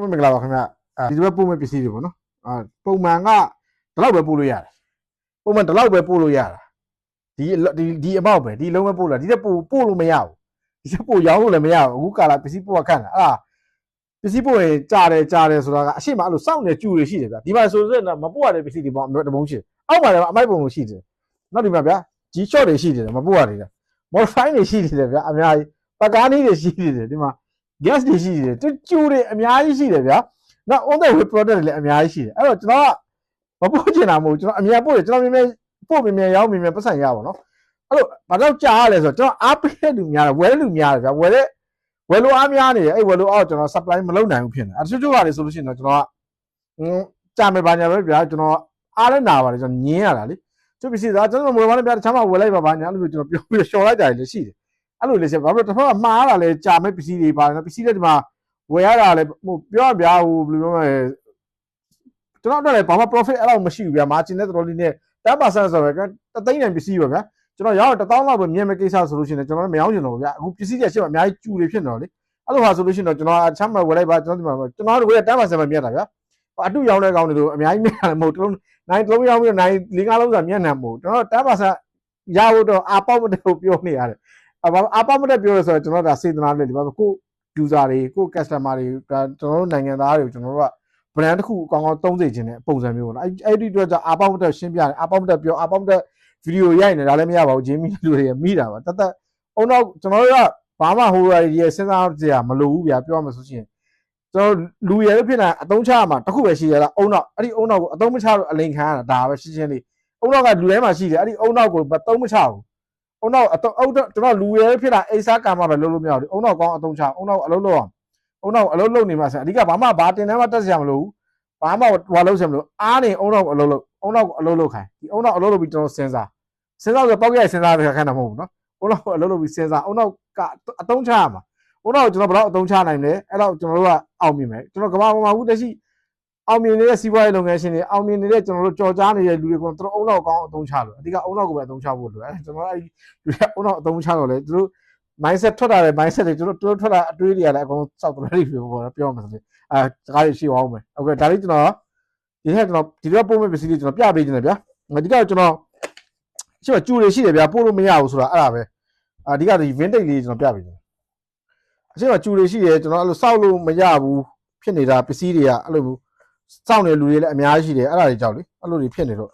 တော့မင်္ဂလာပါခင်ဗျအဲဒီလိုပဲပို့မဲ့ပစ္စည်းတွေပေါ့နော်အာပုံမှန်ကဒီလောက်ပဲပို့လို့ရတယ်ပုံမှန်ဒီလောက်ပဲပို့လို့ရတာဒီဒီဒီအမောက်ပဲဒီလုံးပဲပို့လာဒီတက်ပို့ပို့လို့မရဘူးဒီတက်ပို့ရောင်းလို့လည်းမရဘူးအခုကာလာပစ္စည်းပို့ခန့်တာအဲ့ဒါပစ္စည်းပို့ရင်ကြားတယ်ကြားတယ်ဆိုတာကအရှိမအဲ့လိုစောင့်နေကြူတွေရှိတယ်ဗျာဒီမှာဆိုရင်မပို့ရတဲ့ပစ္စည်းတွေပေါ့တပုံးရှိတယ်အောက်မှာလည်းအမိုက်ပုံလို့ရှိတယ်နောက်ဒီမှာဗျာ G shot တွေရှိတယ်မပို့ရတယ် modify တွေရှိတယ်ဗျာအများကြီးပကားနည်းတွေရှိတယ်ဒီမှာ gas တွေရှိတယ်တူကျူတွေအများကြီးရှိတယ်ဗျာနောက် on the way product တွေလည်းအများကြီးရှိတယ်အဲ့တော့ကျွန်တော်ကမပို့ချင်တာမဟုတ်ကျွန်တော်အများပို့တယ်ကျွန်တော်မြင်မြင်ပို့မြင်မြင်ရောင်းမြင်မြင်ပတ်စံရပါတော့အဲ့လိုဘာတော့ကြားရလဲဆိုတော့ကျွန်တော်အားပေးတဲ့လူများတယ်ဝယ်တဲ့လူများတယ်ဗျာဝယ်တဲ့ဝယ်လို့အားများနေတယ်အဲ့ဝယ်လို့အောက်ကျွန်တော် supply မလုပ်နိုင်ဘူးဖြစ်နေအဲ့တချို့ချို့ကလည်းဆိုလို့ရှိရင်တော့ကျွန်တော်ကอืมကြာမယ်ပါညာပဲဗျာကျွန်တော်အားလည်းနာပါတယ်ကျွန်တော်ညင်းရတာလေသူပစ္စည်းသားကျွန်တော်မွေးမနဲ့ဗျာတခြားမှဝယ်လိုက်ပါပါညာအဲ့လိုကျွန်တော်ပြောပြီးရှော်လိုက်ကြတယ်လည်းရှိတယ် အဲ့လိုလေးရှိဘာလို့တစ်ဖက်ကမှားတာလဲကြာမဲ့ပစ္စည်းတွေပါနော်ပစ္စည်းတွေဒီမှာဝယ်ရတာလဲဟိုပြောရဗျာဟိုဘယ်လိုပြောမလဲကျွန်တော်တို့လည်းဘာမှ profit အဲ့လောက်မရှိဘူးဗျာ margin နဲ့တော်တော်လေးနဲ့10%ဆိုတော့တသိန်းတန်ပစ္စည်းပါဗျာကျွန်တော်ရောင်း1000လောက်ပဲမြင်မဲ့ကိစ္စဆိုလို့ရှိရင်ကျွန်တော်လည်းမရောင်းချင်တော့ဘူးဗျာအခုပစ္စည်းတွေရှေ့မှာအများကြီးကျူတွေဖြစ်နေတော့လေအဲ့လိုဟာဆိုလို့ရှိရင်တော့ကျွန်တော်အချမ်းမဝယ်လိုက်ပါကျွန်တော်ဒီမှာကျွန်တော်တို့က10%ပဲမြတ်တာဗျာအတူရောင်းတဲ့ကောင်တွေတို့အများကြီးမြတ်တယ်မဟုတ်တလုံးနိုင်တလုံးရောင်းပြီးတော့နိုင်၄၅လုံးစာမြတ်နေမဟုတ်ကျွန်တော်10%ရဖို့တော့အပေါက်မတဲ့ကိုပြောနေရတယ် အဘာအပေါက်မတဲ့ပြောရဆိုတော့ကျွန်တော်ဒါစေတနာနဲ့ဒီမှာကို user တွေကို customer တွေဒါကျွန်တော်တို့နိုင်ငံသားတွေကိုကျွန်တော်တို့က brand တစ်ခုအကောင်ကောင်သုံးစေခြင်းတဲ့ပုံစံမျိုးပေါ့နော်အဲ့အဲ့ဒီအတွက်ကြောင့်အပေါက်မတက်ရှင်းပြတယ်အပေါက်မတက်ပြောအပေါက်မတက်ဗီဒီယိုရိုက်နေဒါလည်းမရပါဘူးဂျင်းမီလူတွေမိတာပါတသက်အုံတော့ကျွန်တော်တို့ကဘာမှဟိုရီရဲ့စဉ်းစားကြရမလိုဘူးဗျာပြောမှဆိုရှင်ကျွန်တော်လူရလို့ဖြစ်နေအတုံးချရမှာတစ်ခုပဲရှိရတာအုံတော့အဲ့ဒီအုံတော့ကိုအတုံးမချတော့အလိန်ခံရတာဒါပဲရှင်းရှင်းလေးအုံတော့ကလူထဲမှာရှိတယ်အဲ့ဒီအုံတော့ကိုမတုံးမချဘူး အုံတော့အတုံးအုံတော့ကျွန်တော်လူရဖြစ်တာအိစားကာမပဲလုပ်လို့မရဘူးအုံတော့ကောင်းအတုံးချအုံတော့အလုံးလုံးအောင်အုံတော့အလုံးလုံးနေမှာဆိုအဓိကဘာမှဘာတင်တန်းမှတက်စရာမလိုဘူးဘာမှဟိုလုံးစရာမလိုအားနေအုံတော့အလုံးလုံးအုံတော့အလုံးလုံးခိုင်းဒီအုံတော့အလုံးလုံးပြီးကျွန်တော်စဉ်းစားစဉ်းစားဆိုပောက်ရစဉ်းစားတဲ့ခါခဏမဟုတ်ဘူးနော်အုံတော့အလုံးလုံးပြီးစဉ်းစားအုံတော့ကအတုံးချရမှာအုံတော့ကျွန်တော်ဘယ်တော့အတုံးချနိုင်လဲအဲ့တော့ကျွန်တော်တို့ကအောင်မြင်မယ်ကျွန်တော်ကမ္ဘာပေါ်မှာအခုတရှိ အောင်မြင်နေတဲ့စီးပွားရေးလုပ်ငန်းရှင်တွေအောင်မြင်နေတဲ့ကျွန်တော်တို့ကြော်ကြားနေတဲ့လူတွေကသူတို့အုံနောက်ကောင်းအသုံးချလို့အဓိကအုံနောက်ကိုပဲအသုံးချဖို့လိုတယ်ကျွန်တော်အဲ့ဒီလူတွေအုံနောက်အသုံးချတော့လေသူတို့ mindset ထွက်လာတယ် mindset တွေတို့တို့ထွက်လာအတွေးတွေကလည်းအကုန်စောက်တော်လေးပြောပေါ်တော့ပြောမှဆိုလေအဲစကားတွေရှိအောင်မယ်ဟုတ်ကဲ့ဒါလေးကျွန်တော်ဒီထက်ကျွန်တော်ဒီတော့ပို့မဲ့ပစ္စည်းလေးကျွန်တော်ပြပေးခြင်းတယ်ဗျာအဓိကကျွန်တော်ရှိမှာကျူတွေရှိတယ်ဗျာပို့လို့မရဘူးဆိုတာအဲ့ဒါပဲအဓိကဒီ vintage လေးကျွန်တော်ပြပေးခြင်းအရှိမှာကျူတွေရှိတယ်ကျွန်တော်အဲ့လိုစောက်လို့မရဘူးဖြစ်နေတာပစ္စည်းတွေကအဲ့လိုမျိုး စောင့်နေလူတွေလည်းအများကြီးရှိတယ်အဲ့ဒါတွေကြောက်လေအဲ့လိုတွေဖြစ်နေတော့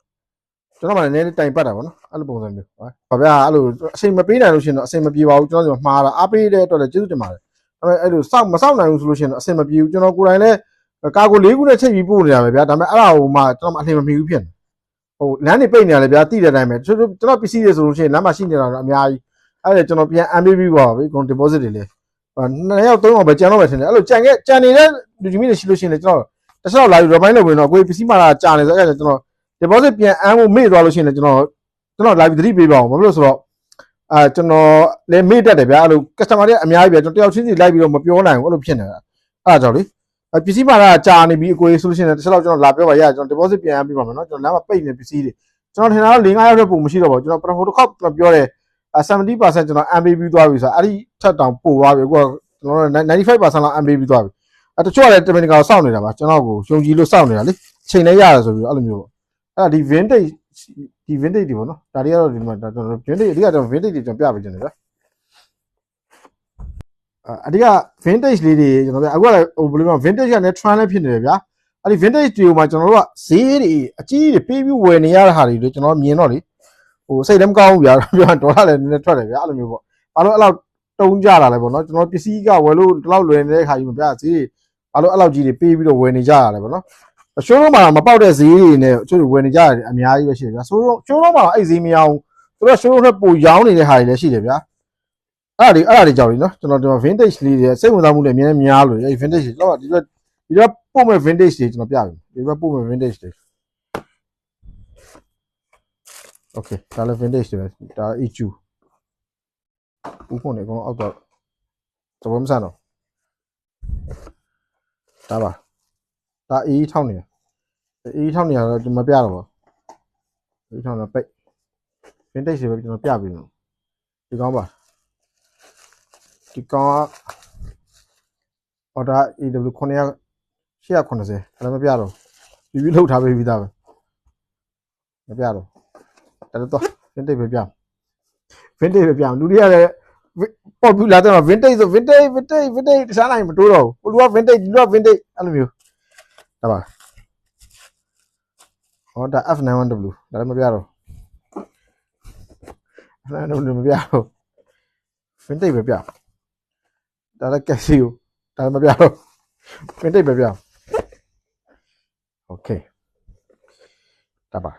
ကျွန်တော်မှလည်းနည်းနည်းတိုင်ပတ်တာပေါ့နော်အဲ့လိုပုံစံမျိုးဟုတ်ဗျာအဲ့လိုအချိန်မပေးနိုင်လို့ရှိရင်တော့အချိန်မပြေပါဘူးကျွန်တော်တို့မှားတာအားပေးတဲ့အတွက်လည်းကျေးဇူးတင်ပါတယ်ဒါပေမဲ့အဲ့လိုစောင့်မစောင့်နိုင်ဘူးဆိုလို့ရှိရင်တော့အချိန်မပြေဘူးကျွန်တော်ကိုယ်တိုင်လည်းကာကို၄ခုနဲ့ချိန်ပြီးပို့နေတာပဲဗျာဒါပေမဲ့အဲ့ဒါဟိုမှကျွန်တော်မအလှင်မမီဘူးဖြစ်နေဟိုလမ်းနေပိတ်နေရတယ်ဗျာတိတဲ့အတိုင်းပဲကျွန်တော်ကျွန်တော်ပစ္စည်းတွေဆိုလို့ရှိရင်လမ်းမှာရှိနေတာတော့အများကြီးအဲ့ဒါကျွန်တော်ပြန် MBB ပါပြီကွန် deposit တွေလေနှစ်ယောက်သုံးယောက်ပဲကြံတော့ပဲထင်တယ်အဲ့လိုကြံခဲ့ကြံနေတဲ့လူကြီးတွေရှိလို့ရှိရင်လည်းကျွန်တော် တခြားလာယူရပိုင်းလုပ်ဝင်တော့ကိုယ်ပစ္စည်းမှလာကြာနေဆိုအဲ့ဒါကျွန်တော် deposit ပြန်အမ်းဖို့မေ့သွားလို့ရှိရင်လည်းကျွန်တော်ကျွန်တော် live သတိပေးပါအောင်ဘာဖြစ်လို့ဆိုတော့အာကျွန်တော်လည်းမေ့တတ်တယ်ဗျာအဲ့လို customer တွေအများကြီးဗျာကျွန်တော်တယောက်ချင်းစီလိုက်ပြီးတော့မပြောနိုင်ဘူးအဲ့လိုဖြစ်နေတာအဲ့ဒါကြောင့်လေပစ္စည်းမှာကြာနေပြီအကိုကြီးဆိုလို့ရှိရင်တစ်ချက်တော့ကျွန်တော်လာပြောပါရကျွန်တော် deposit ပြန်အမ်းပြီးပါမယ်နော်ကျွန်တော်လမ်းမှာပိတ်နေပစ္စည်းတွေကျွန်တော်ထင်တာတော့၄၅ရောက်တဲ့ပုံမရှိတော့ပါဘူးကျွန်တော်ပထမတစ်ခေါက်ပြောတယ်70%ကျွန်တော် MBB သွားပြီဆိုတော့အဲ့ဒီထက်တောင်ပို့သွားပြီအခုကကျွန်တော်95%လောက် MBB သွားပြီ အဲတချို့ကလည်းတမင်တကာစောင့်နေတာပါကျွန်တော်ကိုယုံကြည်လို့စောင့်နေတာလေအချိန်လည်းရတယ်ဆိုပြီးတော့အဲ့လိုမျိုးအဲ့ဒါဒီ vintage ဒီ vintage တွေပေါ့နော်ဒါတွေကတော့ဒီမှာကျွန်တော် vintage အဓိကကျွန်တော် vintage တွေကျွန်တော်ပြပေးခြင်းတယ်ဗျာအဓိက vintage လေးတွေကျွန်တော်ပြအခုကလည်းဟိုဘယ်လိုပြော vintage ကလည်း trend လည်းဖြစ်နေတယ်ဗျာအဲ့ဒီ vintage တွေကိုမှကျွန်တော်တို့ကဈေးတွေအကြီးတွေပေးပြီးဝယ်နေရတဲ့ဟာတွေကျွန်တော်မြင်တော့လေဟိုစိတ်လည်းမကောင်းဘူးဗျာပြောဒေါ်လာလည်းနည်းနည်းထွက်တယ်ဗျာအဲ့လိုမျိုးပေါ့ဘာလို့အဲ့လောက်တုံးကြတာလဲပေါ့နော်ကျွန်တော်ပစ္စည်းကဝယ်လို့ဒီလောက်လွယ်နေတဲ့ခါကြီးမပြဈေး ဘာလို့အဲ့လောက်ကြီးတွေပေးပြီးတော့ဝယ်နေကြရလဲပေါ့နော်ရှိုးလုံးမှာမပေါက်တဲ့ဈေးတွေနဲ့ကျိုးဝယ်နေကြရတယ်အများကြီးပဲရှိတယ်ဗျာရှိုးလုံးရှိုးလုံးမှာအဲ့ဈေးမရအောင်သူတို့ရှိုးလုံးထက်ပိုရောင်းနေတဲ့ဟာတွေလည်းရှိတယ်ဗျာအဲ့ဒါတွေအဲ့ဒါတွေကြောက်လीနော်ကျွန်တော်ဒီမှာ vintage လေးတွေစိတ်ဝင်စားမှုလည်းအများကြီးများလို့အဲ့ vintage တွေတော့ဒီတော့ဒီတော့ပို့မဲ့ vintage တွေကျွန်တော်ပြပြီဒီဘက်ပို့မဲ့ vintage တွေ okay ဒါလည်း vintage တွေပဲဒါ EQ ဘူးဖို့နေအကုန်အောက်တော့သဘောမဆန်တော့ ဒါပါဒါအေးထောက်နေအေးထောက်နေရတော့မပြတော့ဘူးအေးထောက်တော့ပိတ် vintage တွေပဲကျွန်တော်ပြပြီလို့ဒီကောင်းပါဒီကောင်းက order AW 900 880အဲ့ဒါမပြတော့ပြီးပြီးလှုပ်ထားပေးပြီးသားပဲမပြတော့တော်တော် vintage ပဲပြ vintage ပဲပြလူတွေကလည်း popular တဲ့မှာ vintage ဆို vintage vintage vintage တခြားနိုင်မတိုးတော့ဘူးလူက vintage လူက vintage အဲ့လိုမျိုးဒါပါဟောဒါ F91W ဒါလည်းမပြတော့ F91W မပြတော့ vintage ပဲပြဒါလည်း Casio ဒါလည်းမပြတော့ vintage ပဲပြ okay ဒါပါ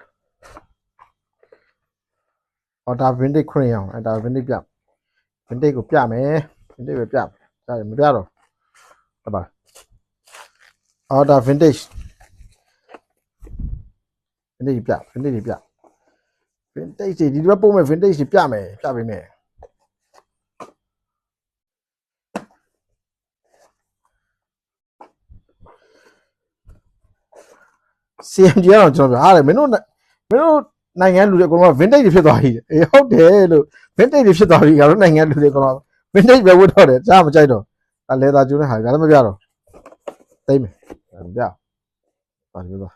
ဟောဒါ vintage ခွင့်ရအောင်အဲဒါ vintage ပြ vintage ကိုပြမယ် vintage ပဲပြဒါလည်းမပြတော့ဒါပါအော်ဒါ vintage vintage ပြ vintage ပြ vintage တွေဒီဘက်ပုံမဲ့ vintage တွေပြမယ်ပြပေးမယ် CMG ကတော့ကျွန်တော်ပြောအားတယ်မင်းတို့မင်းတို့ နိုင်ငံလူတွေအကုန်လုံး vintage တွေဖြစ်သွားပြီအေးဟုတ်တယ်လို့ vintage တွေဖြစ်သွားပြီငါတို့နိုင်ငံလူတွေအကုန်လုံး vintage ပဲဝတ်တော့တယ်ကြားမကြိုက်တော့အဲလေသာကျူးနဲ့ဟာဒါလည်းမပြတော့သိမ့်မယ်မပြပါလို့တော့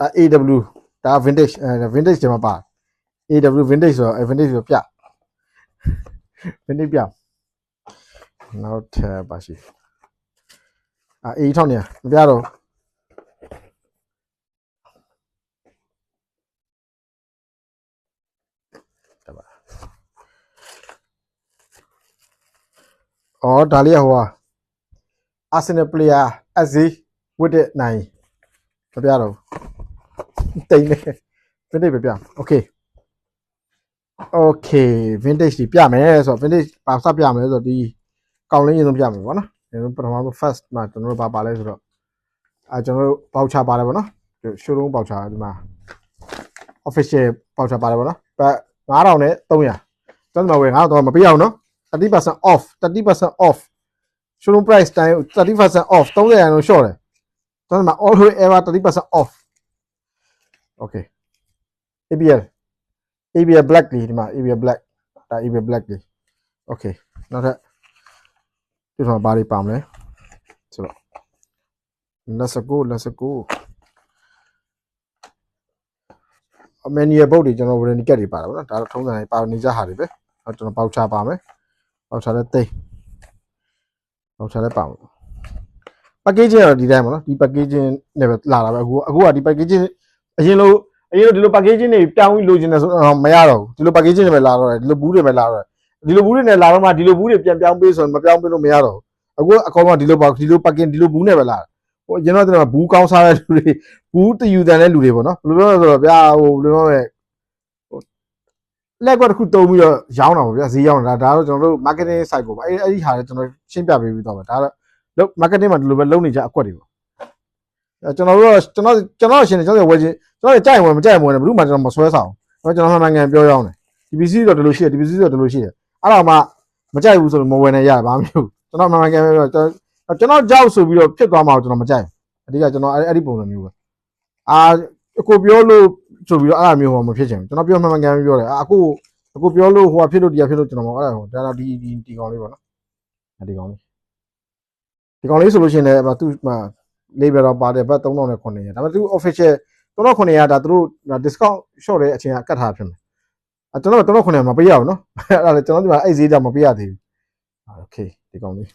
အာ AW ဒါ vintage အဲ vintage တွေမှာပါ AW vintage ဆိုတော့အဲ vintage ဆိုပြ vintage ပြနောက်ထပ်ပါရှိအာအေးထောက်နေရမပြတော့တ ဩဒါလေးကဟိုဟာအာဆင်နယ်ပလေယာအက်ဇီဝစ်တဲ့နိုင်မပြတော့တိမ်နေ vintage ပဲပြ okay okay vintage ဒီပြမယ်ဆိုတော့ vintage ပါစပြမယ်ဆိုတော့ဒီကောင်းလင်းရင်ဆုံးပြမယ်ပေါ့နော်ကျွန်တော်ပထမဆုံး first မှာကျွန်တော်တို့ဘာပါလဲဆိုတော့အာကျွန်တော်တို့ voucher ပါတယ်ပေါ့နော် showroom voucher ဒီမှာ official voucher ပါတယ်ပေါ့နော်5000နဲ့300ကျွန်တော်ဝယ်5000တော့မပေးအောင်နော် 30% off 30% off showroom price တိုင်း30% off 30ရန်လို့ short တယ်ကျွန်တော်တို့မှာ always ever 30% off okay ABL ABL black လေးဒီမှာ ABL black ဒါ ABL black လေး okay နောက်ထပ်ဒီမှာဘာတွေပါမလဲဆိုတော့ let's go let's go အမန်နီယဘုတ်တွေကျွန်တော် warranty card တွေပါတာဗောနော်ဒါတော့ထုံးစံတိုင်းပါနေကြဟာတွေပဲအဲကျွန်တော်ပေါက်ချပါမယ် ပေါက်ချလည်းသိပေါက်ချလည်းပါမယ် packaging ကတော့ဒီတိုင်းပါနော်ဒီ packaging နဲ့ပဲလာတာပဲအခုအခုကဒီ packaging အရင်လိုအရင်လိုဒီလို packaging တွေပြောင်းပြီးလိုချင်တယ်ဆိုတော့မရတော့ဘူးဒီလို packaging တွေပဲလာတော့တယ်ဒီလိုဘူးတွေပဲလာတော့တယ်ဒီလိုဘူးတွေနဲ့လာတော့မှဒီလိုဘူးတွေပြန်ပြောင်းပေးဆိုရင်မပြောင်းပေးလို့မရတော့ဘူးအခုအကောင်ကဒီလိုပါဒီလို packaging ဒီလိုဘူးနဲ့ပဲလာဟိုအရင်တော့ကျွန်တော်ဘူးကောင်းစားတဲ့လူတွေဘူးတယူတန်တဲ့လူတွေပေါ့နော်ဘယ်လိုပြောလဲဆိုတော့ဗျာဟိုဘယ်လိုပြောလဲဟို လက်ကွက်တစ်ခုတုံးပြီးတော့ရောင်းတာပေါ့ဗျာဈေးရောင်းတာဒါတော့ကျွန်တော်တို့ marketing site ကိုပေါ့အဲ့အဲ့ဒီဟာလည်းကျွန်တော်ရှင်းပြပေးပြီးတော့ပါဒါတော့လို့ marketing မှာဒီလိုပဲလုပ်နေကြအကွက်တွေပေါ့အဲကျွန်တော်တို့ကျွန်တော်ကျွန်တော်ရှင်ကျွန်တော်ဝယ်ချင်းကျွန်တော်ကြိုက်ဝင်မကြိုက်ဝင်ဘယ်သူမှကျွန်တော်မဆွဲဆောင်ဘူးကျွန်တော်မှန်မှန်ကန်ပြောရောင်းတယ် DPC တော့ဒီလိုရှိတယ် DPC တော့ဒီလိုရှိတယ်အဲ့တော့မှမကြိုက်ဘူးဆိုရင်မဝယ်နိုင်ရဘာမှမဖြစ်ကျွန်တော်မှန်မှန်ကန်ပြောကျွန်တော်ကျွန်တော်ကြောက်ဆိုပြီးတော့ဖြစ်သွားမှာကျွန်တော်မကြိုက်အဓိကကျွန်တော်အဲ့ဒီပုံစံမျိုးပဲအာကိုပြောလို့ ဆိုပြီးတော့အဲ့လိုမျိုးဟောမဖြစ်ချင်ဘူးကျွန်တော်ပြောမှန်မှန်ကန်ပြောတယ်အခုအခုပြောလို့ဟိုဖြစ်လို့ဒီဖြစ်လို့ကျွန်တော်မအဲ့ဒါဟိုဒါတော့ဒီဒီဒီကောင်လေးပေါ့နော်ဒီကောင်လေးဒီကောင်လေးဆိုလို့ရှိရင်လည်းသူ့မှာ label တော့ပါတယ်ဘတ်3000နဲ့900ဒါပေမဲ့သူ official 3900ဒါသူတို့ discount short တဲ့အချိန်ကကတ်ထားဖြစ်မယ်အဲကျွန်တော်3900မပေးရဘူးနော်အဲ့ဒါလည်းကျွန်တော်ဒီမှာအဲ့ဈေးတောင်မပေးရသေးဘူးโอเคဒီကောင်လေး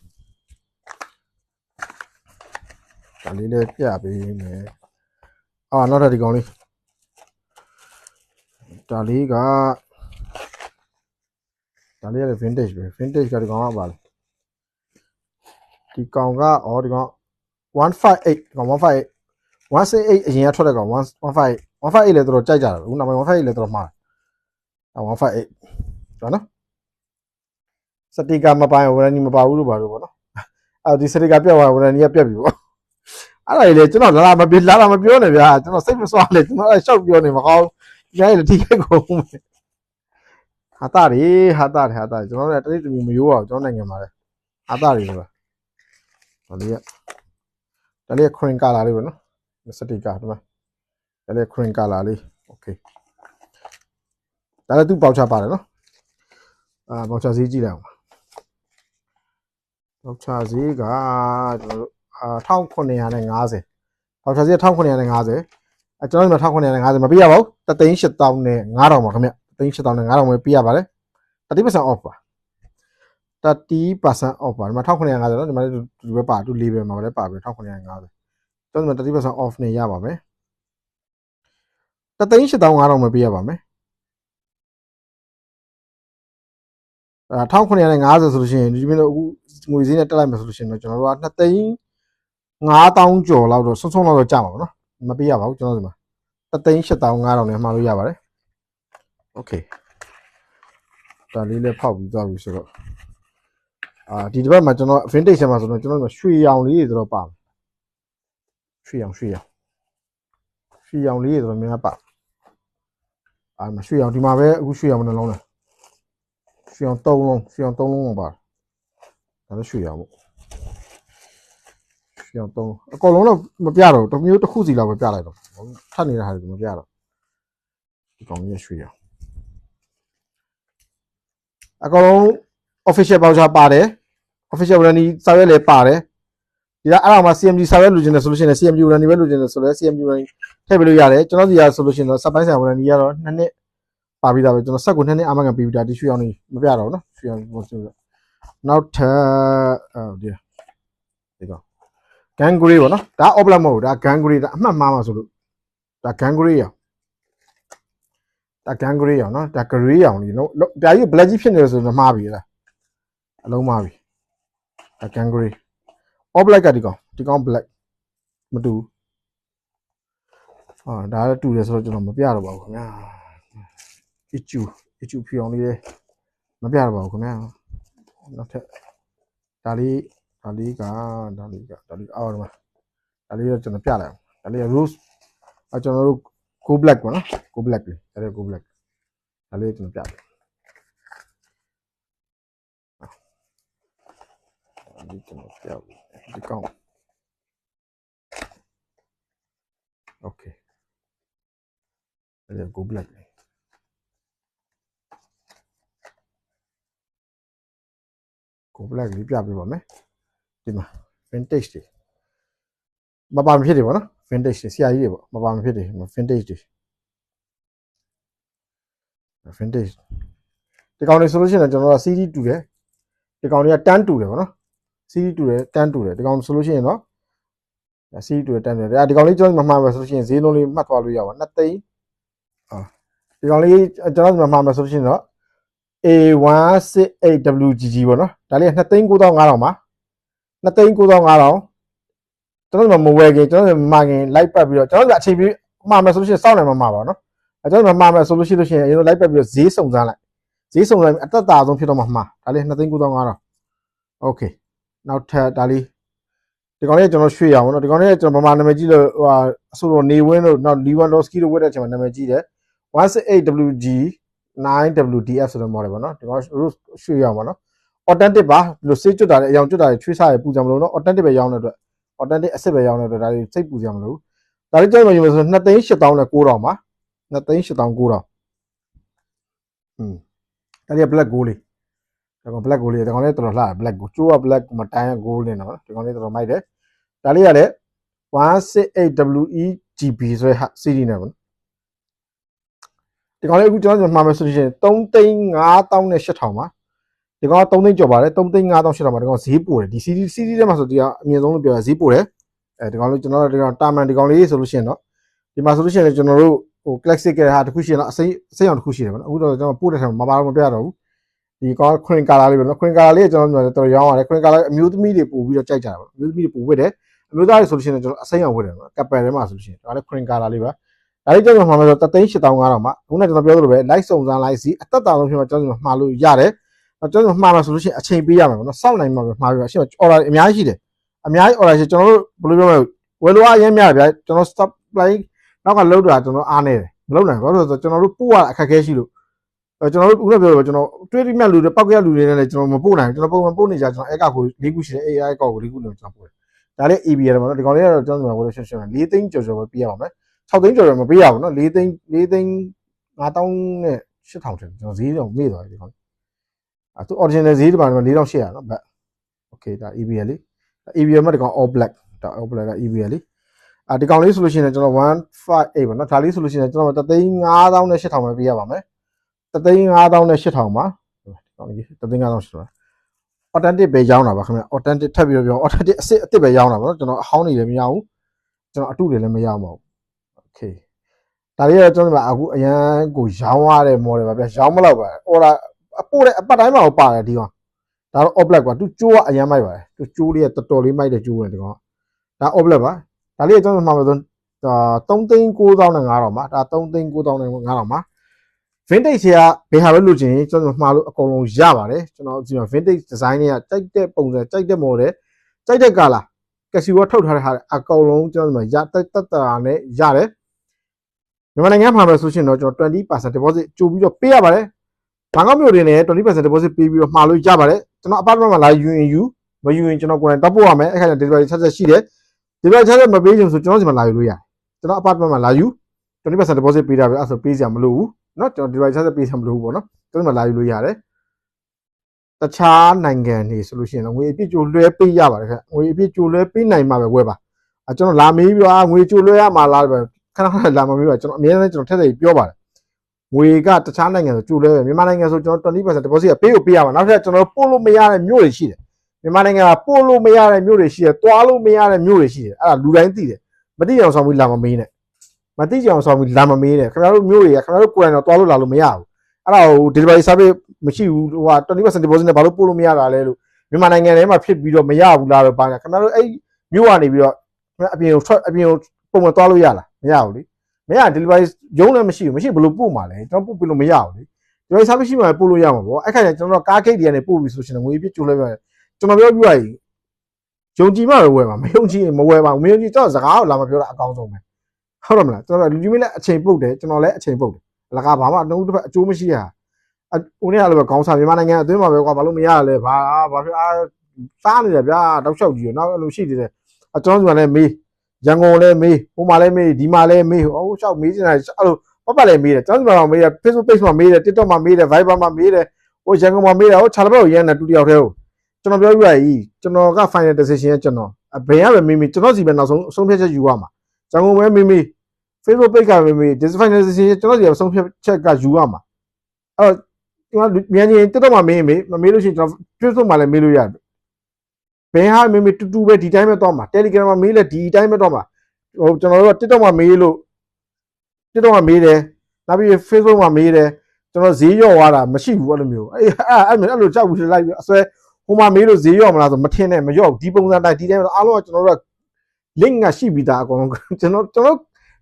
ဒါလေးလည်းပြပေးမယ်အာနောက်တော့ဒီကောင်လေး ဒါလေးကဒါလေးက vintage ပဲ vintage ကဒီကောင်ကပါလေဒီကောင်ကအော်ဒီကောင်158ဒီကောင်158 168အရင်ကထွက်တဲ့ကောင်158 158လည်းတော်တော်ကြိုက်ကြတယ်အခုနောက်ပိုင်း158လည်းတော်တော်မှားတယ်158ကျွန်တော်နော်စတိကာမပိုင်ဝရဏီမပါဘူးလို့ပါလို့ပေါ့နော်အဲဒီစတိကာပြတ်သွားဝရဏီကပြတ်ပြီပေါ့အဲ့ဒါလေကျွန်တော်လာလာမပြောလာလာမပြောနဲ့ဗျာကျွန်တော်စိတ်မစွာလေကျွန်တော်အဲ့ရှောက်ပြောနေမကောင်း ရိုင်းလေထိခိုက်ကုန်မယ်ဟာတာတွေဟာတာတွေဟာတာကျွန်တော်လည်းတတိတမီမရိုးပါဘူးကျွန်တော်နိုင်ငံမှာလေဟာတာတွေဆိုတာဒါလေးကဒါလေးက cream color လေးပဲနော်စတိကာဒီမှာဒါလေး cream color လေး okay ဒါလည်းသူ့ပေါချပါတယ်နော်အာပေါချဈေးကြည့်လိုက်အောင်ပေါက်ချဈေးကကျွန်တော်တို့အာ1950ပေါက်ချဈေး1950အဲကျွန်တော်ဒီမှာ1950မပေးရပါဘူး တသိန်း8000နဲ့9000ပါခင်ဗျတသိန်း8000နဲ့9000ပဲပေးရပါတယ်30% off ပါ30% off ပါဒီမှာ1950တော့ဒီမှာဒီဘက်ပါတူလေးပဲမှာလည်းပါပြီ1950ကျွန်တော်ဒီမှာ30% off နဲ့ရပါမယ်တသိန်း8000 9000ပဲပေးရပါမယ်အဲ1950ဆိုလို့ရှိရင်ဒီမင်းတို့အခုငွေစည်းနဲ့တက်လိုက်မယ်ဆိုလို့ရှိရင်တော့ကျွန်တော်တို့က2သိန်း9000ကျော်လောက်တော့ဆုံးဆုံးလောက်တော့ကြာမှာပေါ့နော်မပေးရပါဘူးကျွန်တော်ဒီမှာ 3သိန်း8500နဲ့မှားလို့ရပါတယ်โอเคဒါလေးလည်းဖောက်ပြီးသွားပြီဆိုတော့အာဒီတစ်ပတ်မှာကျွန်တော် vintage ထဲမှာဆိုတော့ကျွန်တော်ရွှေရောင်လေးတွေတော့ပါရွှေရောင်ရွှေရောင်ရွှေရောင်လေးတွေတော့များပါအာမရွှေရောင်ဒီမှာပဲအခုရွှေရောင်မနှလုံးလားရွှေရောင်၃လုံးရွှေရောင်၃လုံးပါဒါလည်းရွှေရောင်ပေါ့ ရွှေရောင်၃အကောင်လုံးတော့မပြတော့တမျိုးတစ်ခုစီလောက်ပဲပြလိုက်တော့ထပ်နေတဲ့ဟာတွေမပြတော့ဒီကောင်ကြီးရွှေရောင်အကောင်လုံး official voucher ပါတယ် official warranty စာရွက်လည်းပါတယ်ဒီကအဲ့ဒါမှ CMG စာရွက်လိုချင်တယ်ဆိုလို့ရှိရင် CMG warranty ပဲလိုချင်တယ်ဆိုတော့ CMG warranty ထည့်ပေးလို့ရတယ်ကျွန်တော်ဒီကဆိုလို့ရှိရင်တော့စပ်ပိုင်းဆိုင် warranty ကတော့2နှစ်ပါပြီးသားပဲကျွန်တော်ဆက်ကို2နှစ်အာမခံပေးပြီးသားဒီရွှေအောင်နေမပြတော့ဘူးနော်ရွှေအောင်မဆိုတော့နောက်ထပ်အဲဒီဒီကောင် gang grey ပေါ့နော်ဒါ off black မဟုတ်ဘူးဒါ gang grey ဒါအမှတ်မှားမှာဆိုလို့ဒါ gang grey ရအောင်ဒါ gang grey ရအောင်နော်ဒါ grey ရအောင်လीနော်ပြာကြီး black ကြီးဖြစ်နေလို့ဆိုတော့မှားပြီလားအလုံးမှားပြီဒါ gang grey all black ကဒီကောင်ဒီကောင် black မတူဘူးအာဒါလည်းတူတယ်ဆိုတော့ကျွန်တော်မပြတော့ပါဘူးခင်ဗျာအချူအချူဖြေအောင်လေးလည်းမပြတော့ပါဘူးခင်ဗျာနောက်ထပ်ဒါလေး ဒါလေးကဒါလေးကဒါလေးအော်ဒီမှာဒါလေးတော့ကျွန်တော်ပြလိုက်အောင်ဒါလေးက rose အကျွန်တော်တို့ go black ပေါ့နော် go black လေးဒါလေး go black ဒါလေးကျွန်တော်ပြလိုက်ဒါလေးကျွန်တော်ပြလိုက်ဒီကောင် okay ဒါလေး go black လေး go black လေးပြပေးပါမယ် ဒီမှာ vintage တွေမပါမဖြစ်တွေပေါ့နော် vintage တွေဆရာကြီးတွေပေါ့မပါမဖြစ်တွေ vintage တွေ vintage ဒီကောင်တွေဆိုလို့ရှိရင်ကျွန်တော်က CD တူတယ်ဒီကောင်တွေကတန်းတူတယ်ပေါ့နော် CD တူတယ်တန်းတူတယ်ဒီကောင်ဆိုလို့ရှိရင်တော့ CD တူတယ်တန်းတူတယ်ဒါဒီကောင်လေးကျွန်တော်မှမှားမယ်ဆိုလို့ရှိရင်ဈေးလုံးလေးမှတ်သွားလို့ရပါ2သိန်းအာဒီကောင်လေးကျွန်တော်မှမှားမယ်ဆိုလို့ရှိရင်တော့ A168WGG ပေါ့နော်ဒါလေးက2သိန်း9500ပါ 2သိန်း9500ကျွန်တော်တို့မဝယ်ခင်ကျွန်တော်တို့မာခင်လိုက်ပတ်ပြီးတော့ကျွန်တော်တို့အချိန်ပြီးမှာမယ်ဆိုလို့ရှိရင်စောင့်နေမှာမှာပါနော်အဲကျွန်တော်တို့မှာမယ်ဆိုလို့ရှိလို့ရှိရင်အရင်လိုက်ပတ်ပြီးတော့ဈေးစုံစမ်းလိုက်ဈေးစုံစမ်းပြီးအသက်သာဆုံးဖြစ်တော့မှာမှာဒါလေး2သိန်း9500 Okay နောက်ထပ်ဒါလေးဒီကောင်လေးကျွန်တော်ရွှေ့ရအောင်နော်ဒီကောင်လေးကျွန်တော်ဗမာနာမည်ကြီးလို့ဟိုအဆိုတော်နေဝင်းလို့နောက်လီဝန်ဒေါစကီလို့ဝတ်တဲ့အချိန်မှာနာမည်ကြီးတယ် 168WG 9WDF ဆိုတဲ့ model ပေါ့နော်ဒီကောင်ရွှေ့ရအောင်ပါနော် authentic ပါလို့စေးကျွတ်တာလည်းအယောင်ကျွတ်တာလည်းချွေးစားရပူကြမလို့နော် authentic ပဲရောင်းတဲ့အတွက် authentic အစ်စ်ပဲရောင်းတဲ့အတွက်ဒါတွေစိတ်ပူကြမလို့ဒါလေးကြောက်မှယူမယ်ဆို2သိန်း8000နဲ့9000ပါ2သိန်း8000 9000อืมဒါလေး black gold လေးဒါကောင် black gold လေးဒါကောင်လေးတော်တော်လှတယ် black gold ကျိုးက black မတိုင်း gold လေးနော်ဒီကောင်လေးတော်တော်မိုက်တယ်ဒါလေးကလည်း 168WEGB ဆိုတဲ့ CD နဲ့ပေါ့ဒီကောင်လေးအခုကျွန်တော်မှာမယ်ဆိုရင်3သိန်း5000နဲ့8000ပါ ဒီကောင်က3သိန်းကျော်ပါတယ်3သိန်း5000 8000ပါဒီကောင်ဈေးပို့တယ်ဒီ CD CD ထဲမှာဆိုဒီကအမြင့်ဆုံးလို့ပြောရဈေးပို့တယ်အဲဒီကောင်လေးကျွန်တော်တို့ဒီကောင်တာမန်ဒီကောင်လေးဆိုလို့ရှိရင်တော့ဒီမှာဆိုလို့ရှိရင်ကျွန်တော်တို့ဟို classic ကဟာတစ်ခုရှိရင်တော့အစိအစိအောင်တစ်ခုရှိတယ်ပေါ့နော်အခုတော့ကျွန်တော်ပို့တဲ့ထဲမှာမပါတော့မပြတော့ဘူးဒီကောင်ခွင်ကာလာလေးပဲနော်ခွင်ကာလာလေးကကျွန်တော်တို့တော်ရောင်းရတယ်ခွင်ကာလာအမျိုးသမီးတွေပို့ပြီးတော့ကြိုက်ကြတာပေါ့အမျိုးသမီးတွေပို့ဝတ်တယ်အမျိုးသားတွေဆိုလို့ရှိရင်ကျွန်တော်အစိမ်းအောင်ဝတ်တယ်နော်ကပ်ပယ်ထဲမှာဆိုလို့ရှိရင်ဒါလည်းခွင်ကာလာလေးပါဒါလေးကျွန်တော်မှာဆိုတသိန်း8500မှာခုနကကျွန်တော်ပြောသလိုပဲ live စုံစမ်း live စီအသက်တာဆုံးဖြစ်မှာကျွန်တော်မှာလို့ရတယ် ကျွန်တော်မှားမှာဆိုလို့ရှိရင်အချိန်ပေးရမှာပေါ့နော်စောင့်နိုင်မှာပဲမှားပြီးတော့အရှင် order အများကြီးရှိတယ်အများကြီး order ရှိကျွန်တော်တို့ဘယ်လိုပြောမလဲဝယ်လို့အရင်များတယ်ဗျာကျွန်တော် supply နောက်ကလောက်တာကျွန်တော်အားနေတယ်မလုပ်နိုင်ဘူးဘာလို့လဲဆိုတော့ကျွန်တော်တို့ပို့ရအခက်အခဲရှိလို့အဲကျွန်တော်တို့ခုနပြောလို့ကျွန်တော်တွေးတိမြတ်လူတွေပောက်ကရလူတွေနဲ့လည်းကျွန်တော်မပို့နိုင်ဘူးကျွန်တော်ပုံမှန်ပို့နေကြကျွန်တော်အဲကကို၄ခုရှိတယ် AI ကောက်ကို၄ခုနဲ့ကျွန်တော်ပို့တယ်ဒါလေး EB ရတယ်ပေါ့နော်ဒီကောင်လေးကတော့ကျွန်တော်တို့ကဝယ်လို့ရှင်းရှင်း၄သိန်းကျော်ကျော်ပဲပြရအောင်မယ်6သိန်းကျော်ကျော်မပေးရဘူးနော်၄သိန်း၄သိန်း5000နဲ့8000ထင်ကျွန်တော်ဈေးတော့မေ့သွားတယ်ဒီကောင် အဲသူ original ဈေးဒီမှာ4800နော်ဘတ် okay ဒါ EBL လေ EBL မှာဒီကောင် all black ဒါ all black က EBL လေအာဒီကောင်လေးဆိုလို့ရှိရင်ကျွန်တော်158ပေါ့နော်ဒါလေးဆိုလို့ရှိရင်ကျွန်တော်3သိန်း5000နဲ့8000ပဲပေးရပါမယ်3သိန်း5000နဲ့8000ပါဒီကောင်လေး3သိန်း5000 8000 authentic ပဲရောင်းတာပါခင်ဗျ authentic ထပ်ပြီးတော့ပြော authentic အစ်စ်အစ်စ်ပဲရောင်းတာပါနော်ကျွန်တော်အဟောင်းနေလည်းမရဘူးကျွန်တော်အတုတွေလည်းမရပါဘူး okay ဒါလေးကတော့ကျွန်တော်အခုအရန်ကိုရောင်းရတဲ့ model ပါဗျရောင်းမလောက်ပါ order အပို့တဲ့အပတ်တိုင်းမှာပါတယ်ဒီကောင်ဒါတော့ all black ပါသူကျိုးကအရန်မိုက်ပါတယ်သူကျိုးလေးကတော်တော်လေးမိုက်တဲ့ကျိုးပဲဒီကောင်ဒါ all black ပါဒါလေးကကျွန်တော်မှာဆိုဒါ3သိန်း9000နဲ့9000ပါဒါ3သိန်း9000နဲ့9000ပါ vintage ကဘယ်ဟာပဲလို့ချင်ကျွန်တော်မှားလို့အကုန်လုံးရပါတယ်ကျွန်တော်ဒီမှာ vintage design တွေကတိုက်တဲ့ပုံစံတိုက်တဲ့ model တိုက်တဲ့ color ကစီဝါထုတ်ထားတဲ့ဟာအကုန်လုံးကျွန်တော်ဒီမှာရတက်တက်တာနဲ့ရတယ်မြန်မာနိုင်ငံမှာပဲဆိုရှင်တော့ကျွန်တော်20% deposit ကြိုပြီးတော့ပေးရပါတယ် ဘန်ကောက်မြို့တွင်လည်း20% deposit ပေးပြီးတော့မှာလို့ရပါတယ်ကျွန်တော် apartment မှာလာယူရင်ယူမယူရင်ကျွန်တော်ကိုယ်တိုင်တပ်ပို့ရမယ်အဲ့ခါကျ delivery charge ရှိတယ် delivery charge မပေးချင်ဆိုကျွန်တော်စီမှာလာယူလို့ရတယ်ကျွန်တော် apartment မှာလာယူ20% deposit ပေးတာပဲအဲ့ဆိုပေးစရာမလိုဘူးเนาะကျွန်တော် delivery charge ပေးစရာမလိုဘူးပေါ့နော်ကျွန်တော်မှာလာယူလို့ရတယ်တခြားနိုင်ငံတွေဆိုလို့ရှိရင်ငွေအပြည့်ကြိုလွှဲပေးရပါတယ်ခင်ငွေအပြည့်ကြိုလွှဲပေးနိုင်မှာပဲဝယ်ပါအဲကျွန်တော်လာမေးပြီးတော့ငွေကြိုလွှဲရမှာလားပဲခဏခဏလာမမေးပါကျွန်တော်အများနဲ့ကျွန်တော်ထက်ထက်ပြောပါတယ် ငွေကတခြားနိုင်ငံဆိုကြိုလွှဲပဲမြန်မာနိုင်ငံဆိုကျွန်တော်20% deposit ကပေးကိုပေးရမှာနောက်ထပ်ကျွန်တော်ပို့လို့မရတဲ့မြို့တွေရှိတယ်မြန်မာနိုင်ငံကပို့လို့မရတဲ့မြို့တွေရှိတယ်တွားလို့မရတဲ့မြို့တွေရှိတယ်အဲ့ဒါလူတိုင်းသိတယ်မသိအောင်ဆောင်ပြီးလာမမေးနဲ့မသိကြအောင်ဆောင်ပြီးလာမမေးနဲ့ခင်ဗျားတို့မြို့တွေကခင်ဗျားတို့ကိုယ်တိုင်တော့တွားလို့လာလို့မရဘူးအဲ့ဒါဟို delivery service မရှိဘူးဟိုဟာ20% deposit နဲ့ဘာလို့ပို့လို့မရတာလဲလို့မြန်မာနိုင်ငံထဲမှာဖြစ်ပြီးတော့မရဘူးလားတော့ဘာလဲခင်ဗျားတို့အဲ့မြို့ကနေပြီးတော့အပြင်ကိုထွက်အပြင်ကိုပုံမှန်သွားလို့ရလားမရဘူးလေ မရ delivery ရုံးလည်းမရှိဘူးမရှိဘယ်လိုပို့မှာလဲကျွန်တော်ပို့ပြလို့မရဘူးလေ delivery service ရှိမှပို့လို့ရမှာပေါ့အဲ့ခါကျကျွန်တော်ကားဂိတ်တွေကနေပို့ပြီးဆိုရှင်ငွေပြည့်ကျိုးလဲပြတယ်ကျွန်တော်ပြောပြရရင်ယုံကြည်မှပဲဝယ်မှာမယုံကြည်ရင်မဝယ်ပါဘူးမယုံကြည်တော့စကားကိုလာမပြောတာအကောင်းဆုံးပဲဟုတ်တယ်မလားကျွန်တော်လူကြီးမင်းလည်းအချိန်ပုတ်တယ်ကျွန်တော်လည်းအချိန်ပုတ်တယ်လကားဘာမှအနှုတ်တစ်ဖက်အကျိုးမရှိရအဟိုနေ့ကလည်းပဲခေါင်းစားမြန်မာနိုင်ငံအတွင်းမှာပဲကွာဘာလို့မရရလဲဘာဘာဖြစ်အာစားနေတယ်ဗျာတောက်လျှောက်ကြီးရနောက်အဲ့လိုရှိသေးတယ်အကျွန်တော်ကလည်းမေး ရန်ကုန်လည်းမေးဟိုမှာလည်းမေးဒီမှာလည်းမေးဟိုလျှောက်မေးနေတာအဲ့လိုပတ်ပတ်လည်းမေးတယ်ကျွန်တော်ကမေးတယ် Facebook page မှာမေးတယ် TikTok မှာမေးတယ် Viber မှာမေးတယ်ဟိုရန်ကုန်မှာမေးတယ်ဟိုခြာလဘက်ကိုရန်တယ်တူတယောက်တည်းကိုကျွန်တော်ပြောပြရည်ကျွန်တော်က final decision ကကျွန်တော်ဘယ်ရပဲမေးမေးကျွန်တော်စီပဲနောက်ဆုံးဆုံးဖြတ်ချက်ယူရမှာရန်ကုန်ပဲမေးမေး Facebook page ကမေးမေး this final decision ကျွန်တော်စီပဲဆုံးဖြတ်ချက်ကယူရမှာအဲ့တော့ကျွန်တော်မြန်ကြီး TikTok မှာမေးမေးမမေးလို့ရှိရင်ကျွန်တော် Facebook မှာလည်းမေးလို့ရတယ် ဘယ်ဟာမေးမေးတူတူပဲဒီတိုင်းပဲတော့မှာ Telegram မှာမေးလဲဒီတိုင်းပဲတော့မှာဟိုကျွန်တော်တို့က TikTok မှာမေးလို့ TikTok မှာမေးတယ်နောက်ပြီး Facebook မှာမေးတယ်ကျွန်တော်ဈေးရော့သွားတာမရှိဘူးအဲ့လိုမျိုးအဲ့အဲ့အဲ့လိုကြောက်ပြီးလိုက်ပြီးအစွဲဟိုမှာမေးလို့ဈေးရော့မလားဆိုမထင်နဲ့မရော့ဒီပုံစံတိုင်းဒီတိုင်းအားလုံးကကျွန်တော်တို့က link ကရှိပြီးသားအကုန်လုံးကျွန်တော်ကျွန်တော်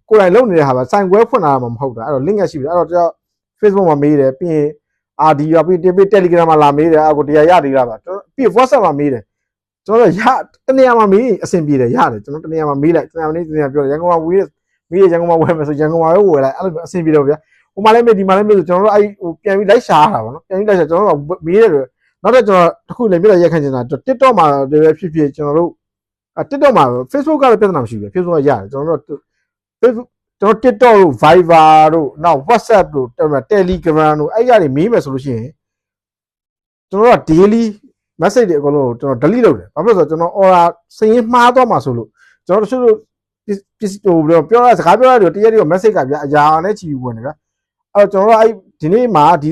ကိုယ်တိုင်လုပ်နေတဲ့ဟာပဲစိုင်ခွဲဖွင့်လာတာမှမဟုတ်တာအဲ့တော့ link ကရှိပြီးသားအဲ့တော့ကျွန်တော် Facebook မှာမေးတယ်ပြီးရင်အာဒီရပြီးပြီး Telegram မှာလာမေးတယ်အခုတရားရသေးတာပါပြီး WhatsApp မှာမေးတယ် ကျွန်တော်ရတနေရာမှာမေးအဆင်ပြေတယ်ရတယ်ကျွန်တော်တနေရာမှာမေးလိုက်တနေရာမှာနေတနေရာပြောတယ်ရန်ကုန်မှာဝေးမေးရရန်ကုန်မှာဝယ်မယ်ဆိုရန်ကုန်မှာပဲဝယ်လိုက်အဲ့လိုအဆင်ပြေတော့ဗျာဟိုမှာလည်းမေးဒီမှာလည်းမေးဆိုကျွန်တော်တို့အဲ့ဟိုပြန်ပြီးလိုက်ရှာရတာပေါ့နော်ပြန်ပြီးလိုက်ရှာကျွန်တော်တို့မေးတယ်နောက်တော့ကျွန်တော်တခုလည်းပြည့်ရရက်ခန့်ချင်တာ TikTok မှာလည်းဖြစ်ဖြစ်ကျွန်တော်တို့အဲ TikTok မှာ Facebook ကလည်းပြဿနာမရှိဘူး Facebook ကရတယ်ကျွန်တော်တို့ Facebook ကျွန်တော် TikTok တို့ Viber တို့နောက် WhatsApp တို့ Telegram တို့အဲ့ရတွေမေးမယ်ဆိုလို့ရှိရင်ကျွန်တော်တို့က daily message တွေအကုန်လုံးကျွန်တော် delete လုပ်တယ်ဘာဖြစ်လို့လဲဆိုတော့ကျွန်တော် order စရင်မှားသွားမှာဆိုလို့ကျွန်တော်တို့တချို့ပစ္စဟိုပြောရစကားပြောရတယ်တရက်တည်း message ကဗျာအရာနဲ့ချီဝင်တယ်ဗျာအဲ့တော့ကျွန်တော်တို့အဲ့ဒီနေ့မှာဒီ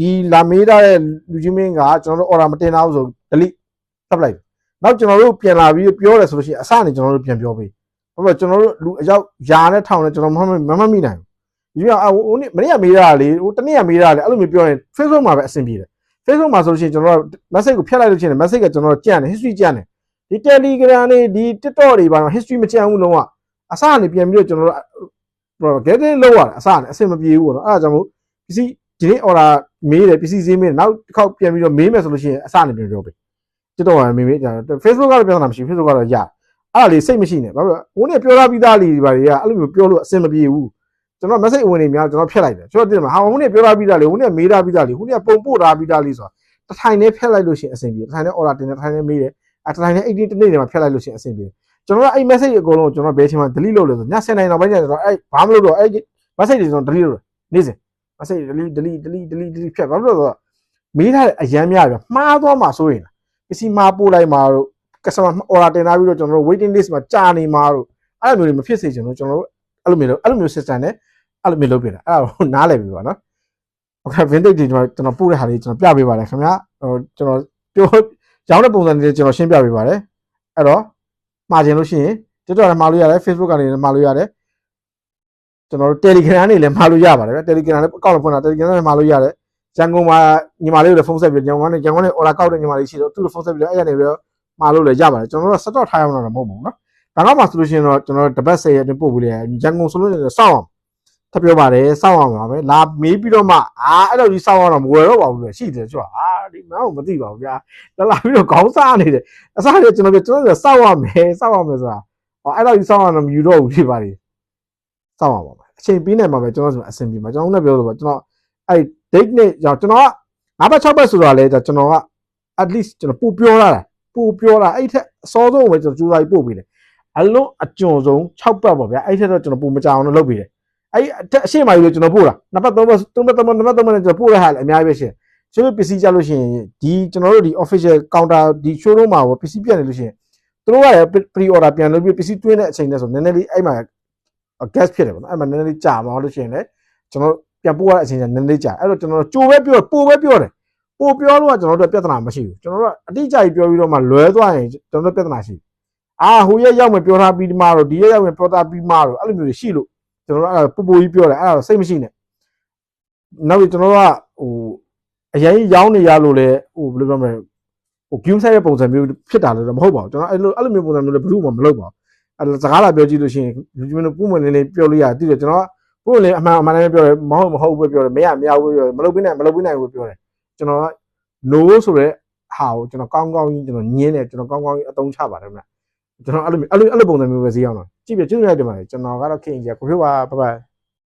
ဒီလာမေးထားတဲ့လူကြီးမင်းကကျွန်တော်တို့ order မတင်တော့ဘူးဆို delete သတ်လိုက်နောက်ကျွန်တော်တို့ပြန်လာပြီးပြောတယ်ဆိုလို့ရှိရင်အစနေကျွန်တော်တို့ပြန်ပြောပေးဘာလို့ကျွန်တော်တို့လူအယောက်ယာနဲ့ထောင်နဲ့ကျွန်တော်မမမမိနိုင်ဘူးဒီကဟိုနေ့မနေ့ကမေးတာလေဟိုတနေ့ကမေးတာလေအဲ့လိုမျိုးပြောရင် Facebook မှာပဲအဆင်ပြေတယ် Facebook မှာဆိုလို့ရှိရင်ကျွန်တော်တို့ message ကိုဖျက်လိုက်လို့ရှိရင် message ကကျွန်တော်တို့ကြံ့တယ် history ကြံ့တယ်ဒီ Telegram တွေဒီ TikTok တွေပါတော့ history မကြံ့ဘူးလုံးဝအစကနေပြန်ပြီးတော့ကျွန်တော်တို့ get in လောက်ရတာအစနဲ့အဆင်မပြေဘူးပေါ့နော်အဲ့ဒါကြောင့်မို့ပစ္စည်းဒီနေ့ order မေးတယ်ပစ္စည်းဈေးမေးတယ်နောက်တစ်ခေါက်ပြန်ပြီးတော့မေးမယ်ဆိုလို့ရှိရင်အစနဲ့ပြန်ပြောပေး TikTok ကမေးမေး Facebook ကတော့ပြဿနာမရှိ Facebook ကတော့ရအဲ့ဒါလေးစိတ်မရှိနဲ့ဘာလို့ဟိုနေ့ပြောထားပြီးသားလေးတွေပါတွေကအဲ့လိုမျိုးပြောလို့အဆင်မပြေဘူး ကျွန်တော် message ဝင်နေများကျွန်တော်ဖျက်လိုက်တယ်ကျွန်တော်တင်မှာဟာဟိုနေ့ပြောထားပြီးသားလေဟိုနေ့မေးထားပြီးသားလေဟိုနေ့ပုံပို့ထားပြီးသားလေဆိုတာတထိုင်နဲ့ဖျက်လိုက်လို့ရှိရင်အဆင်ပြေတထိုင်နဲ့ order တင်တယ်တထိုင်နဲ့မေးတယ်အဲတထိုင်နဲ့80တနေ့တွေမှာဖျက်လိုက်လို့ရှိရင်အဆင်ပြေကျွန်တော်ကအဲ့ message အကုန်လုံးကျွန်တော်ဘယ်ချိန်မှာ delete လုပ်လဲဆိုည7နိုင်တော့ပိုင်းကျတော့အဲ့ဘာမလုပ်တော့အဲ့ message တွေကျွန်တော် delete လုပ်တယ်နေ့စဉ် message delete delete delete delete delete ဖျက်ဘာလို့လဲဆိုတော့မေးထားတဲ့အရန်များပြမှားသွားမှစိုးရင်ပစ္စည်းမှာပို့လိုက်မှာတို့ customer order တင်ထားပြီးတော့ကျွန်တော်တို့ waiting list မှာကြာနေမှာတို့အဲ့လိုမျိုးတွေမဖြစ်စေချင်လို့ကျွန်တော်တို့ အဲ့လိုမျိုးလို့အဲ့လိုမျိုး system နဲ့အဲ့လိုမျိုးလုပ်ပြတာအဲ့ဒါကိုနားလည်ပြီပါနော်โอเค vintage တွေကျွန်တော်ကျွန်တော်ပို့တဲ့ဟာလေးကျွန်တော်ပြပေးပါတယ်ခင်ဗျာဟိုကျွန်တော်ပြောရောင်းတဲ့ပုံစံတွေကျွန်တော်ရှင်းပြပေးပါတယ်အဲ့တော့မှာခြင်းလို့ရှိရင် TikTok နဲ့မှာလို့ရတယ် Facebook ကနေလည်းမှာလို့ရတယ်ကျွန်တော်တို့ Telegram နဲ့လည်းမှာလို့ရပါတယ်ဗျ Telegram လည်းအကောင့်လည်းဖွင့်တာ Telegram နဲ့မှာလို့ရတယ်ရန်ကုန်မှာညီမလေးကိုလည်းဖုန်းဆက်ပြီးရန်ကုန်ကနေရန်ကုန်နဲ့ order ကောက်တဲ့ညီမလေးရှိတော့သူ့ကိုဖုန်းဆက်ပြီးတော့အဲ့ရနေပြီးတော့မှာလို့လည်းရပါတယ်ကျွန်တော်တို့ stock ထားရမှာတော့မဟုတ်ဘူးเนาะ ဒါတော့မှဆိုလို့ရှိရင်တော့ကျွန်တော်တို့တပတ်10ရက်အတွင်းပို့ပေးလေရန်ကုန်ဆိုလို့ရှိရင်စောင့်အောင်ထပ်ပြောပါတယ်စောင့်အောင်ပါပဲလာမေးပြီးတော့မှအာအဲ့လိုကြီးစောင့်အောင်တော့မဝယ်တော့ပါဘူးလေရှိတယ်ကျွတ်အာဒီမောင်မသိပါဘူးဗျာလာလာပြီးတော့ခေါင်းစားနေတယ်အစားတွေကျွန်တော်ပြကျွန်တော်စောင့်ရမယ်စောင့်ရမယ်ဆိုတာဟောအဲ့လိုကြီးစောင့်အောင်တော့မယူတော့ဘူးဖြစ်ပါလေစောင့်အောင်ပါမယ်အချိန်ပြီးနေမှာပဲကျွန်တော်ဆိုအဆင်ပြေမှာကျွန်တော်လည်းပြောလို့ပါကျွန်တော်အဲ့ date နဲ့ကျွန်တော်ကငါးဘက်6ဘက်ဆိုတော့လေကျွန်တော်က at least ကျွန်တော်ပူပြောလာတာပူပြောလာအဲ့ထက်အစောဆုံးပဲကျွန်တော်ကြိုးစားပြီးပို့ပေးတယ် အလုံးအကျွံဆုံး6ဘက်ပေါ့ဗျာအဲ့ထက်တော့ကျွန်တော်ပူမကြအောင်တော့လုပ်ပေးတယ်အဲ့အရှိမှယူလို့ကျွန်တော်ပို့တာနှစ်ပတ်သုံးပတ်သုံးပတ်သုံးပတ်နှစ်ပတ်သုံးပတ်နဲ့ကျွန်တော်ပို့ရဟာလည်းအများကြီးပဲရှင်ကျိုးပစ္စည်းကြလို့ရှိရင်ဒီကျွန်တော်တို့ဒီ official counter ဒီ showroom မှာပစ္စည်းပြတ်နေလို့ရှိရင်သူတို့ကလည်း pre order ပြန်လုပ်ပြီးပစ္စည်းတွင်းတဲ့အချိန်နဲ့ဆိုနည်းနည်းလေးအဲ့မှာ gas ဖြစ်တယ်ပေါ့နော်အဲ့မှာနည်းနည်းလေးကြာမှာလို့ရှိရင်လည်းကျွန်တော်ပြန်ပို့ရတဲ့အချိန်ကျနည်းနည်းလေးကြာအဲ့တော့ကျွန်တော်ကြိုပဲပြောပိုပဲပြောတယ်ပိုပြောလို့ကကျွန်တော်တို့ပြဿနာမရှိဘူးကျွန်တော်တို့အတိအကျကြီးပြောပြီးတော့မှလွဲသွားရင်ကျွန်တော်တို့ပြဿနာရှိ အာဟိုရက်ရောက်မယ်ပြောထားပြီးမှတော့ဒီရက်ရောက်မယ်ပြောထားပြီးမှတော့အဲ့လိုမျိုးတွေရှိလို့ကျွန်တော်တို့အဲ့ပူပူကြီးပြောတယ်အဲ့ဒါစိတ်မရှိနဲ့နောက်ပြီးကျွန်တော်တို့ကဟိုအရင်ရောင်းနေရလို့လဲဟိုဘယ်လိုပြောမလဲဟို game set ရဲ့ပုံစံမျိုးဖြစ်တာလည်းမဟုတ်ပါဘူးကျွန်တော်အဲ့လိုအဲ့လိုမျိုးပုံစံမျိုးလည်းဘယ်သူမှမလုပ်ပါဘူးအဲ့စကားလာပြောကြည့်လို့ရှိရင်လူကြီးမျိုးပုံမှန်လေးလေးပြောလို့ရတယ်တိတယ်ကျွန်တော်ကပုံလေးအမှန်အမှန်လေးပြောတယ်မဟုတ်မဟုတ်ပဲပြောတယ်မရမရဘူးပြောတယ်မလုပ်ပြီးနိုင်မလုပ်ပြီးနိုင်ဘူးပြောတယ်ကျွန်တော်က no ဆိုတဲ့ဟာကိုကျွန်တော်ကောင်းကောင်းကြီးကျွန်တော်ညင်းတယ်ကျွန်တော်ကောင်းကောင်းကြီးအသုံးချပါတယ်ခင်ဗျ ကျွန်တော်အဲ့လိုအဲ့လိုအဲ့လိုပုံစံမျိုးပဲဈေးအောင်တော့ကြည့်ပြကျေးဇူးများတင်ပါတယ်ကျွန်တော်ကတော့ခင်ကြီးကိုဖြိုးပါဘိုင်ဘိုင်